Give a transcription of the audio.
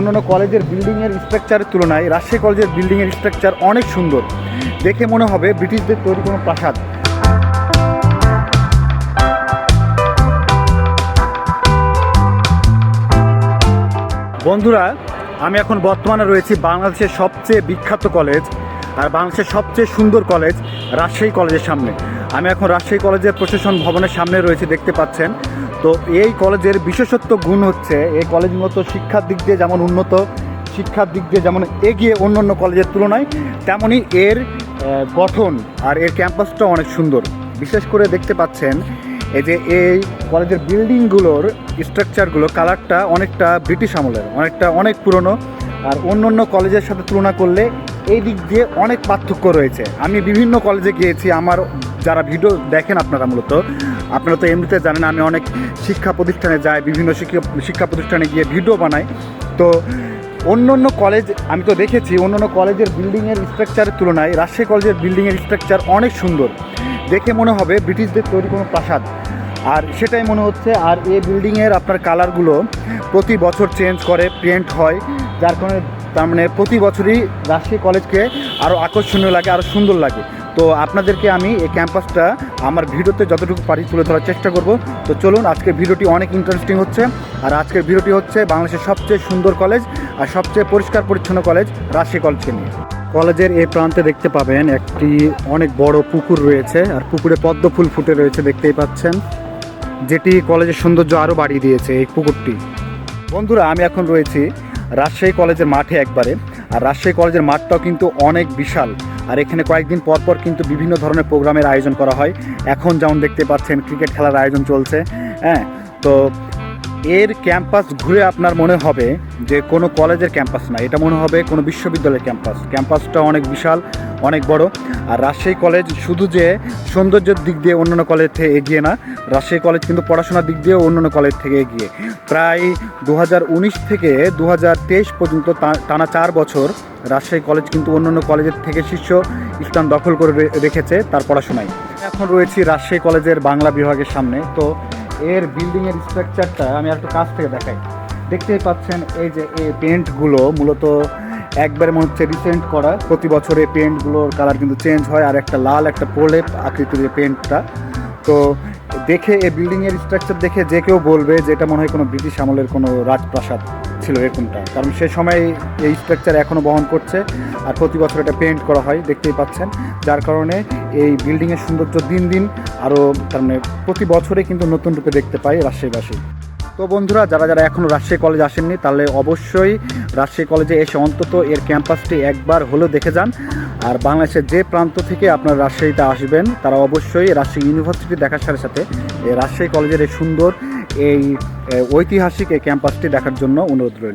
অন্যান্য কলেজের বিল্ডিংয়ের স্ট্রাকচারের তুলনায় রাজশাহী কলেজের বিল্ডিংয়ের স্ট্রাকচার অনেক সুন্দর। দেখে মনে হবে ব্রিটিশদের তৈরি কোনো প্রাসাদ। বন্ধুরা, আমি এখন বর্তমানে রয়েছি বাংলাদেশের সবচেয়ে বিখ্যাত কলেজ আর বাংলাদেশের সবচেয়ে সুন্দর কলেজ রাজশাহী কলেজের সামনে। আমি এখন রাজশাহী কলেজের প্রশাসন ভবনের সামনে রয়েছে, দেখতে পাচ্ছেন। তো এই কলেজের বিশেষত্ব গুণ হচ্ছে, এই কলেজ মূলত শিক্ষার দিক দিয়ে যেমন উন্নত, শিক্ষার দিক দিয়ে যেমন এগিয়ে অন্য অন্য কলেজের তুলনায় তেমনই এর গঠন আর এর ক্যাম্পাসটা অনেক সুন্দর। বিশেষ করে দেখতে পাচ্ছেন, এই যে এই কলেজের বিল্ডিংগুলোর স্ট্রাকচারগুলো, কালারটা অনেকটা ব্রিটিশ আমলের, অনেকটা অনেক পুরনো আর অন্য অন্য কলেজের সাথে তুলনা করলে এই দিক দিয়ে অনেক পার্থক্য রয়েছে। আমি বিভিন্ন কলেজে গিয়েছি, আমার যারা ভিডিও দেখেন আপনারা মূলত আপনারা তো এমনিতে জানেন, আমি অনেক শিক্ষা প্রতিষ্ঠানে যাই, বিভিন্ন শিক্ষা প্রতিষ্ঠানে গিয়ে ভিডিও বানাই। তো অন্য অন্য কলেজ আমি তো দেখেছি, অন্য অন্য কলেজের বিল্ডিংয়ের স্ট্রাকচারের তুলনায়, রাজশাহী কলেজের বিল্ডিংয়ের স্ট্রাকচার অনেক সুন্দর। দেখে মনে হবে ব্রিটিশদের তৈরি কোনো প্রাসাদ। আর সেটাই মনে হচ্ছে, আর এই বিল্ডিংয়ের আপনার কালারগুলো প্রতি বছর চেঞ্জ করে পেন্ট হয়, যার কারণে তার মানে প্রতি বছরই রাজশাহী কলেজকে আরও আকর্ষণীয় লাগে আরও সুন্দর লাগে। তো আপনাদেরকে আমি এই ক্যাম্পাসটা, আমার ভিডিওতে যতটুকু পারি তুলে ধরার চেষ্টা করব। তো চলুন, আজকের ভিডিওটি অনেক ইন্টারেস্টিং হচ্ছে। আর আজকের ভিডিওটি হচ্ছে বাংলাদেশের সবচেয়ে সুন্দর কলেজ আর সবচেয়ে পরিষ্কার পরিচ্ছন্ন কলেজ রাজশাহী কলেজকে নিয়ে। কলেজের এই প্রান্তে দেখতে পাবেন একটি অনেক বড় পুকুর রয়েছে আর পুকুরে পদ্ম ফুল ফুটে রয়েছে, দেখতেই পাচ্ছেন, যেটি কলেজের সৌন্দর্য আরও বাড়িয়ে দিয়েছে এই পুকুরটি। বন্ধুরা, আমি এখন রয়েছি রাজশাহী কলেজের মাঠে একবারে। আর রাজশাহী কলেজের মাঠটাও কিন্তু অনেক বিশাল। আর এখানে কয়েকদিন পর পর কিন্তু বিভিন্ন ধরনের প্রোগ্রামের আয়োজন করা হয়। এখন যেমন দেখতে পাচ্ছেন, ক্রিকেট খেলার আয়োজন চলছে। হ্যাঁ তো এর ক্যাম্পাস ঘুরে আপনার মনে হবে যে কোনো কলেজের ক্যাম্পাস না, এটা মনে হবে কোনো বিশ্ববিদ্যালয়ের ক্যাম্পাস। ক্যাম্পাসটা অনেক বিশাল, অনেক বড়। আর রাজশাহী কলেজ শুধু যে সৌন্দর্যের দিক দিয়ে অন্যান্য কলেজ থেকে এগিয়ে না, রাজশাহী কলেজ কিন্তু পড়াশোনার দিক দিয়েও অন্যান্য কলেজ থেকে এগিয়ে। প্রায় দু হাজার উনিশ থেকে দু হাজার তেইশ পর্যন্ত টানা চার বছর রাজশাহী কলেজ কিন্তু অন্যান্য কলেজের থেকে শীর্ষ স্থান দখল করে রেখেছে তার পড়াশোনায়। এখন রয়েছি রাজশাহী কলেজের বাংলা বিভাগের সামনে। তো এর বিল্ডিংয়ের স্ট্রাকচারটা আমি একটু কাছ থেকে দেখাই। দেখতেই পাচ্ছেন এই যে এই পেন্টগুলো মূলত একবারে মনে হচ্ছে রিসেন্ট করা। প্রতি বছর এই পেন্টগুলোর কালার কিন্তু চেঞ্জ হয় আর একটা লাল, একটা প্রলেপ আকৃতির যে পেন্টটা তো দেখে এই বিল্ডিংয়ের স্ট্রাকচার দেখে যে কেউ বলবে যে এটা মনে হয় কোনো ব্রিটিশ আমলের কোনো রাজপ্রাসাদ ছিল এরকমটা। কারণ সে সময় এই স্ট্রাকচার এখনও বহন করছে আর প্রতি বছর এটা পেন্ট করা হয়, দেখতেই পাচ্ছেন। যার কারণে এই বিল্ডিংয়ের সৌন্দর্য দিন দিন আরও তার মানে প্রতি বছরে কিন্তু নতুন রূপে দেখতে পাই রাজশাহীবাসী। তো বন্ধুরা, যারা যারা এখনও রাজশাহী কলেজ আসেননি, তাহলে অবশ্যই রাজশাহী কলেজে এসে অন্তত এর ক্যাম্পাসটি একবার হলেও দেখে যান। আর বাংলাদেশের যে প্রান্ত থেকে আপনারা রাজশাহীতে আসবেন, তারা অবশ্যই রাজশাহী ইউনিভার্সিটি দেখার সাথে সাথে রাজশাহী কলেজের এই সুন্দর, এই ঐতিহাসিক এই ক্যাম্পাসটি দেখার জন্য অনুরোধ রইল।